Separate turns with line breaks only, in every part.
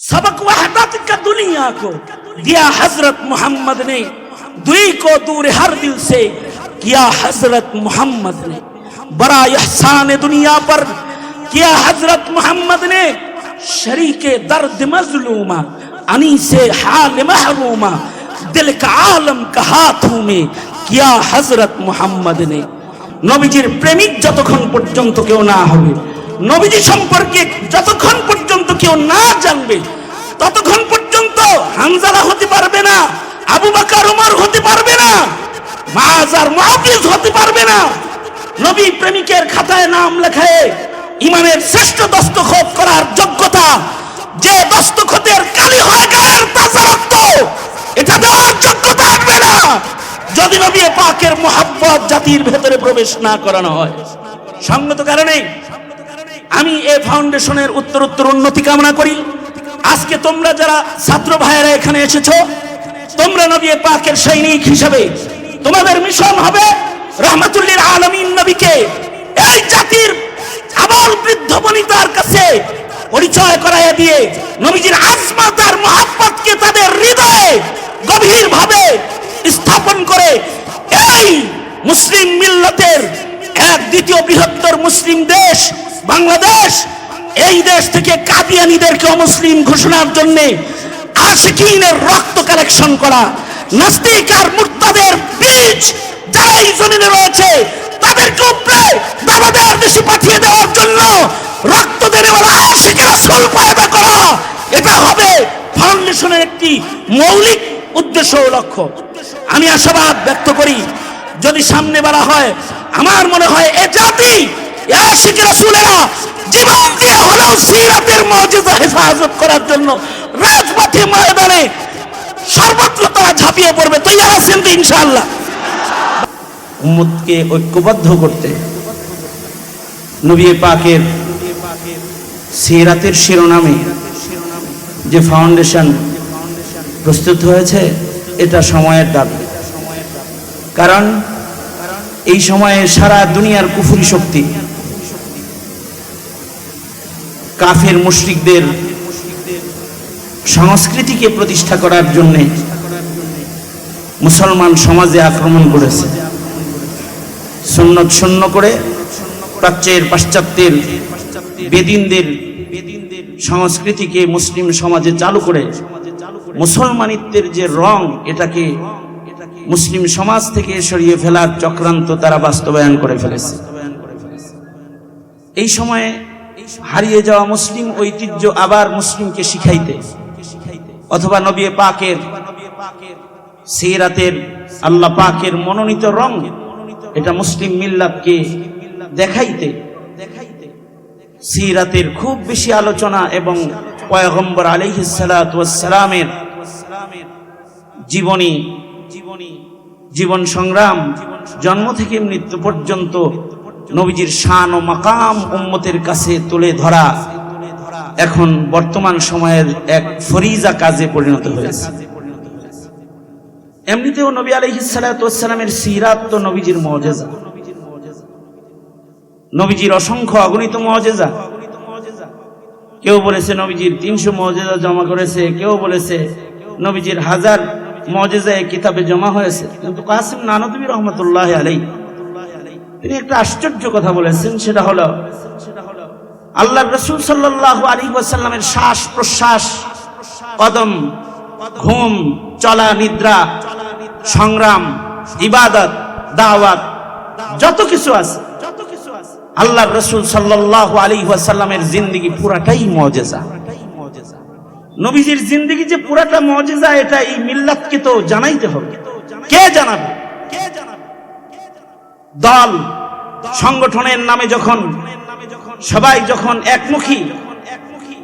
सबक वहदत का दुनिया को दिया हजरत मोहम्मद ने दुई को दूर हर दिल से किया हजरत मोहम्मद ने बड़ा एहसान दुनिया पर किया हजरत मोहम्मद ने शरीके दर्द मजलूमा अनी से हाल महरूमा दिल का आलम का हाथों में किया हजरत মোহাম্মদ ने নবীজির প্রেমিক যতক্ষণ পর্যন্ত কেউ না হবে নবীজি সম্পর্কে যতক্ষণ পর্যন্ত কেউ না জানবে, ততক্ষণ পর্যন্ত হানজালা হতে পারবে না, আবু বাকার, উমর হতে পারবে না মাজার মুহাফিজ হতে পারবে না। নবী প্রেমিকের খাতায় নাম লেখায় ইমানের শ্রেষ্ঠ দস্তখত করার যোগ্যতা, যে দস্তখতের কালি হয়ে গায়ের তাজা রক্ত এটা দেওয়ার যোগ্যতা থাকবে না। যদি নবী পাকের মোহাব্বত জাতির ভেতরে প্রবেশ না করানো হয়, সঙ্গত কারণে আমি এ ফাউন্ডেশনের উত্তর উত্তর উন্নতি কামনা করি। আজকে তোমরা যারা ছাত্র ভাইয়েরা এখানে এসেছ, তোমরা নবী পাকের সৈনিক হিসেবে, তোমাদের মিশন হবে রহমাতুল্লিল আলমিন নবীকে। এই জাতির আবাল বৃদ্ধ বনিতার কাছে পরিচয় করাইয়া দিয়ে নবীজির আজমাত তার মহাব্বতকে তাদের হৃদয়ে গভীর ভাবে স্থাপন করে এই মুসলিম মিল্লতের এক দ্বিতীয় বৃহত্তর মুসলিম দেশ বাংলাদেশ, এই দেশ থেকে কাদিয়ানিদেরকে মুসলিম ঘোষণার জন্য আশিকিনের রক্ত কালেকশন করা, নাস্তিক আর মুর্তাদের বীজ যারা এই জমিনে রয়েছে তাদেরকে উপরে দাবাদের দেশে পাঠিয়ে দেওয়ার জন্য রক্ত দেনেওয়ালা আশিকের আসল পয়দা করা। এটা হবে ফাউন্ডেশনের একটি মৌলিক উদ্দেশ্য ও লক্ষ্য। আমি আশাবাদ ব্যক্ত করি, যদি সামনে বাড়া হয়, আমার মনে হয় এ জাতি জীবন দিয়ে হলেও সিরাতের হেফাজত করার জন্য রাজপথে ময়দানে সর্বত্র তারা ঝাঁপিয়ে পড়বে। আছেন তো উম্মতকে ঐক্যবদ্ধ করতে নবী পাকের সিরাতের শিরোনামে যে ফাউন্ডেশন প্রস্তুত হয়েছে, এটা সময়ের দাবি। কারণ এই সময়ে সারা দুনিয়ার কুফুরি শক্তি কাফের মুশরিকদের সংস্কৃতিকে প্রতিষ্ঠা করার জন্য মুসলমান সমাজে আক্রমণ করেছে। সুন্নত শূন্য করে প্রাচ্যের পাশ্চাত্যের বেদিনদের সংস্কৃতিকে মুসলিম সমাজে চালু করে মুসলমানিত্বের যে রং এটাকে মুসলিম সমাজ থেকে সরিয়ে ফেলার চক্রান্ত তারা বাস্তবায়ন করে ফেলেছে। এই সময়ে হারিয়ে যাওয়া মুসলিম ঐতিহ্য আবার মুসলিমকে শিখাইতে। অথবা নবী পাকের সিরাতের আল্লাহ পাকের মনোনীত রং এটা মুসলিম মিল্লাতকে দেখাইতে। সিরাতের খুব বেশি আলোচনা এবং পয়গম্বর আলিহিসালামের জীবনী জীবনী, জীবন সংগ্রাম, জন্ম থেকে মৃত্যু পর্যন্ত নবীজির শান ও মাকাম উম্মতের কাছে তুলে ধরা এখন বর্তমান সময়ের এক ফরিজা কাজে পরিণত হয়েছে। এমনিতেও নবী আলহিসালামের সিরাত তো নবীজির মজেজা নবীজির অসংখ্য অগণিত মজেজা কেউ বলেছে নবীজির তিনশো মজেজা জমা করেছে, কেউ বলেছে নবীজির হাজার মজেজা কিতাবে জমা হয়েছে। কিন্তু কাসিম নানদবী রহমতুল্লাহ আলাই তিনি একটা আশ্চর্য কথা বলেছেন, সেটা হলো, আল্লাহ রসুল সাল্লাহ আলী শ্বাস প্রশ্বাস, কদম, ঘুম, চলা, নিদ্রা, সংগ্রাম, ইবাদত, দাওয়াত, যত কিছু আছে, আল্লাহ রসুল সাল্লাহ আলী ওয়াসাল্লামের জিন্দগি পুরাটাই মজেজা। নবীজির জিন্দগি যে পুরাটা মজেজা, এটা এই মিল্লাতকে তো জানাইতে হবে। কে জানাবে? দল সংগঠনের নামে যখন সবাই যখন একমুখী,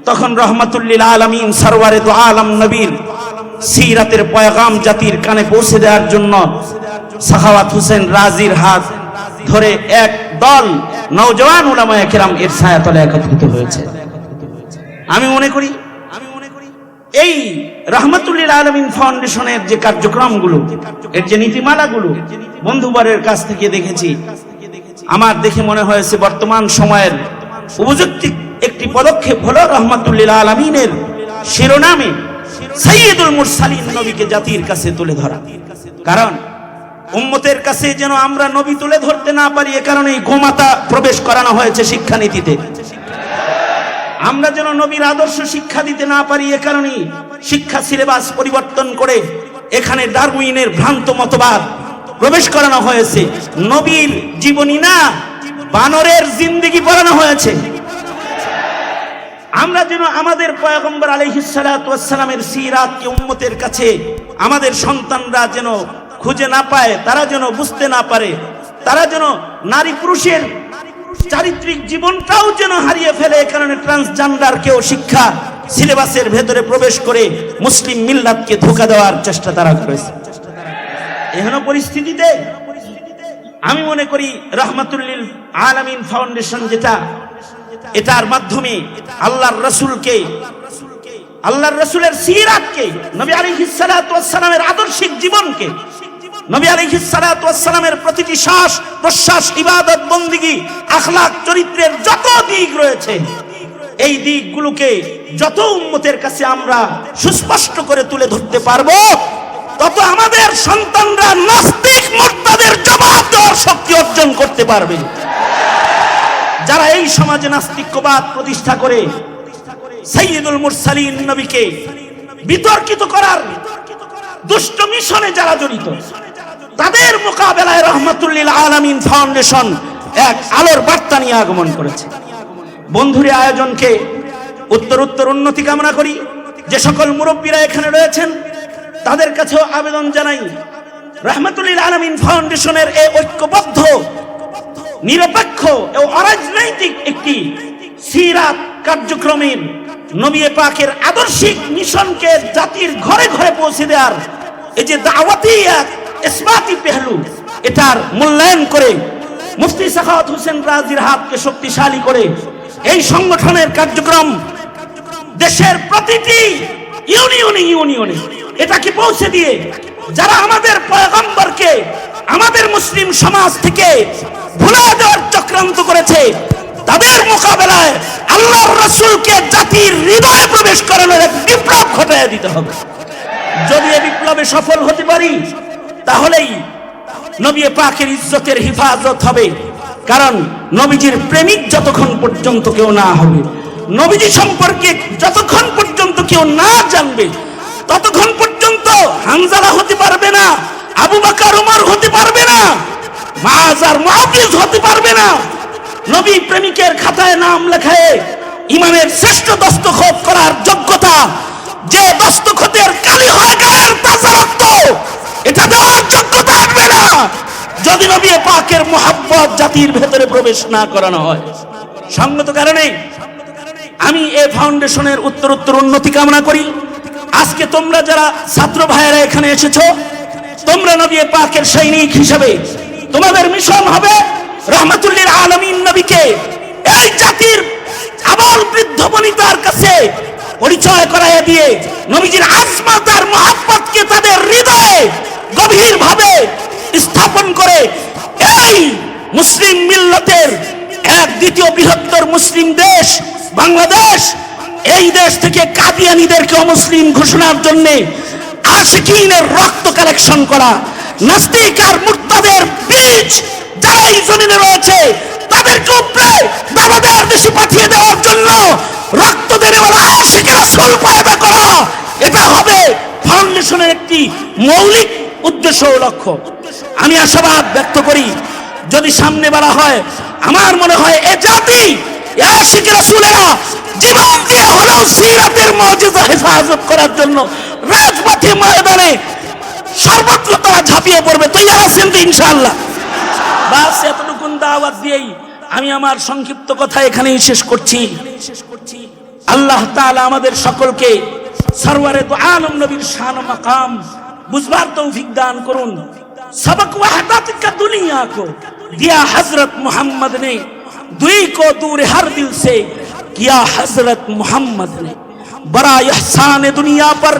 তখন রহমতুল্লিল আলমিন সরওয়ারে তো আলম নবীর সিরাতের পয়গাম জাতির কানে পৌঁছে দেওয়ার জন্য সাখাওয়াত হোসেন রাজির হাত ধরে এক দল নৌজওয়ান উলামায়ে কেরাম এর ছায়াতলে একত্রিত হয়েছে। আমি মনে করি এই রহমতুল্লিল আলমিন ফাউন্ডেশনের যে কার্যক্রমগুলো, এর যে নীতিমালাগুলো, বন্ধুবরের কাছ থেকে দেখেছি। আমার দেখে মনে হয়েছে বর্তমান সময়ের উপযুক্ত একটি পদক্ষেপ হলো রহমতুল্লিল আলমিনের শিরোনামে সৈয়দুল মুরসালিন নবীকে জাতির কাছে তুলে ধরা। কারণ উম্মতের কাছে যেন আমরা নবী তুলে ধরতে না পারি, এ কারণেই গোমাতা প্রবেশ করানো হয়েছে শিক্ষানীতিতে। আমরা যেন নবীর আদর্শ শিক্ষা দিতে না পারি এ কারণে শিক্ষা সিলেবাস পরিবর্তন করে এখানে ডারউইনের ভ্রান্ত মতবাদ প্রবেশ করানো হয়েছে। নবীর জীবনী না, বানরের জিন্দিগি পড়ানো হয়েছে। আমরা যেন আমাদের পয়গম্বর আলহিসালামের সিরাতকে উম্মতের কাছে, আমাদের সন্তানরা যেন খুঁজে না পায়, তারা যেন বুঝতে না পারে, তারা যেন নারী পুরুষের চারিত্রিক জীবনটাও যেন হারিয়ে ফেলে, এ কারণে ট্রান্সজেন্ডারকেও শিক্ষা সিলেবাসের ভেতরে প্রবেশ করে মুসলিম মিল্লাতকে ধোকা দেওয়ার চেষ্টা তারা করেছে। এহেন পরিস্থিতিতে আমি মনে করি রহমাতুল্লিল আলামিন ফাউন্ডেশন যেটা, এটার মাধ্যমে আল্লাহর রসুলকে, আল্লাহর রসুলের সিরাতকে, নবী ওয়াস সালামের আদর্শিক জীবনকে নবী আলাইহিস সালাতু ওয়াস সালামের প্রতিটি শ্বাস, প্রশ্বাস, ইবাদত, বন্দিগি আখলাক চরিত্রের যত দিক রয়েছে, এই দিকগুলোকে যত উম্মতের কাছে আমরা সুস্পষ্ট করে তুলে ধরতে পারব, তত আমাদের সন্তানরা নাস্তিক, মোর্তাদের জবাব দেওয়ার শক্তি অর্জন করতে পারবে। যারা এই সমাজে নাস্তিক্যবাদ প্রতিষ্ঠা করে সৈয়দুল মুরসালিন নবীকে বিতর্কিত করার দুষ্ট মিশনে যারা জড়িত তাদের মোকাবেলায় রহমতুল্লিল আলামিন ফাউন্ডেশন এক আলোর বার্তা নিয়ে আগমন করেছে। বন্ধুরে, আয়োজনকে উত্তর উত্তর উন্নতি কামনা করি। যে সকল মুরব্বীরা এখানে রয়েছেন, তাদের কাছেও আবেদন জানাই। রহমতুল্লিল আলমিন ফাউন্ডেশনের এই ঐক্যবদ্ধ, নিরপেক্ষ ও অরাজনৈতিক একটি সিরাত কার্যক্রমের নবী পাকের আদর্শিক মিশনকে জাতির ঘরে ঘরে পৌঁছে দেওয়ার এই যে দাওয়াতি এক ইসমাতি পেহলু, এটার মূল্যায়ন করে মুফতি সাখাওয়াত হোসেন রাজির হাতকে শক্তিশালী করে এই সংগঠনের কার্যক্রম দেশের প্রতিটি ইউনিয়নে ইউনিয়নে এটাকে পৌঁছে দিয়ে যারা আমাদের পয়গম্বরকে, আমাদের মুসলিম সমাজ থেকে ভুলে দেওয়ার চক্রান্ত করেছে, তাদের মোকাবেলায় আল্লাহর রসুলকে জাতির হৃদয়ে প্রবেশ করানোর এক বিপ্লব ঘটাইয়া দিতে হবে। যদি এ বিপ্লবে সফল হতে পারি তাহলেই নবী পাকের ইজ্জতের হিফাজত হবে। কারণ নবীজির প্রেমিক যতক্ষণ পর্যন্ত কেউ না হবে, নবীজি সম্পর্কে যতক্ষণ পর্যন্ত কেউ না জানবে, ততক্ষণ পর্যন্ত হানজালা হতে পারবে না, আবু বাকার, উমর হতে পারবে না মাজার মুহাফিজ হতে পারবে না। নবী প্রেমিকের খাতায় নাম লেখায় ইমানের শ্রেষ্ঠ দস্তখত করার যোগ্যতা যে দস্তখতের কালি হয় গায়ের তাজা এটা দেওয়ার যোগ্যতা থাকবে না যদি নবী পাকের মোহাব্বত জাতির ভেতরে প্রবেশ না করানো হয়, সঙ্গত কারণে আমি এ ফাউন্ডেশনের উত্তর উত্তর উন্নতি কামনা করি। আজকে তোমরা যারা ছাত্র ভাইয়েরা এখানে এসেছ, তোমরা নবী পাকের সৈনিক হিসেবে তোমাদের মিশন হবে রহমতুল্লিল আলমিন নবীকে এই জাতির আবাল বৃদ্ধ বনিতার কাছে পরিচয় করাইয়া দিয়ে নবীজির আসমা তার মহাব্বতকে তাদের হৃদয়ে গভীর ভাবে স্থাপন করে এই মুসলিম মিল্লতের এক দ্বিতীয় বৃহত্তর মুসলিম দেশ বাংলাদেশ, এই দেশ থেকে কাদিয়ানিদেরকে অমুসলিম ঘোষণার জন্য আশিকিনের রক্ত কালেকশন করা, নাস্তিক আর মুক্তাদের বীজ যারা এই জমিনে রয়েছে, তাদেরকে উপরে বাংলাদেশ দেশে পাঠিয়ে দেওয়ার জন্য রক্ত দেনেওয়ালা আশিকের আসল পায়দা করা। এটা হবে ফাউন্ডেশনের একটি মৌলিক উদ্দেশ্য ও লক্ষ্য। আমি আশাবাদ ব্যক্ত করি, যদি সামনে বলা হয়, আমার মনে হয় এ জাতি জীবন দিয়ে হলেও সিরাতের মর্যাদা হেফাজত করার জন্য রাজপথে ময়দানে সর্বত্র তারা ঝাঁপিয়ে পড়বে। তৈরি আছেন তো ইনশাআল্লাহ। বাস, এতটুকুন দাওয়াত দিয়েই আমি আমার সংক্ষিপ্ত কথা এখানেই শেষ করছি। আল্লাহ তাআলা আমাদের সকলকে সরওয়ারে তো আলম নবীর শান মাকাম বুঝবার তৌফিক দান করুন सबक वहदत का दुनिया को दिया हजरत मोहम्मद ने दुई को दूर हर दिल से किया हजरत मोहम्मद ने बड़ा एहसान दुनिया पर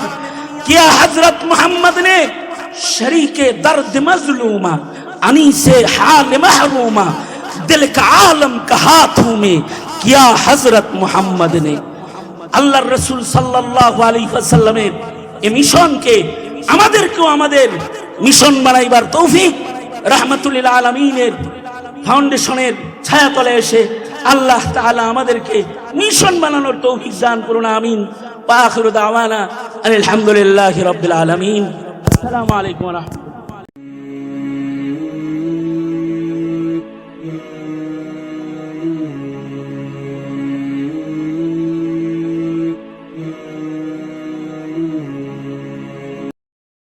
किया हजरत मोहम्मद ने शरीक दर्द मजलूमा अनी से हाल महरूमा दिल का आलम का हाथों में किया हजरत मोहम्मद ने আল্লাহর রসুল সাল্লাহ আলী সাল্লামের এই মিশনকে আমাদেরকেও আমাদের মিশন বানাইবার তৌফিক রহমতুল্লাহ আলমিনের ফাউন্ডেশনের ছায়াতলে এসে আল্লাহ তাআলা আমাদেরকে মিশন বানানোর তৌফিক জান করুন, আমিন। পাখির দাওয়ানা আলহামদুলিল্লাহ রবিল আলমিন। আসসালামু আলাইকুম রহমতুল্লাহ।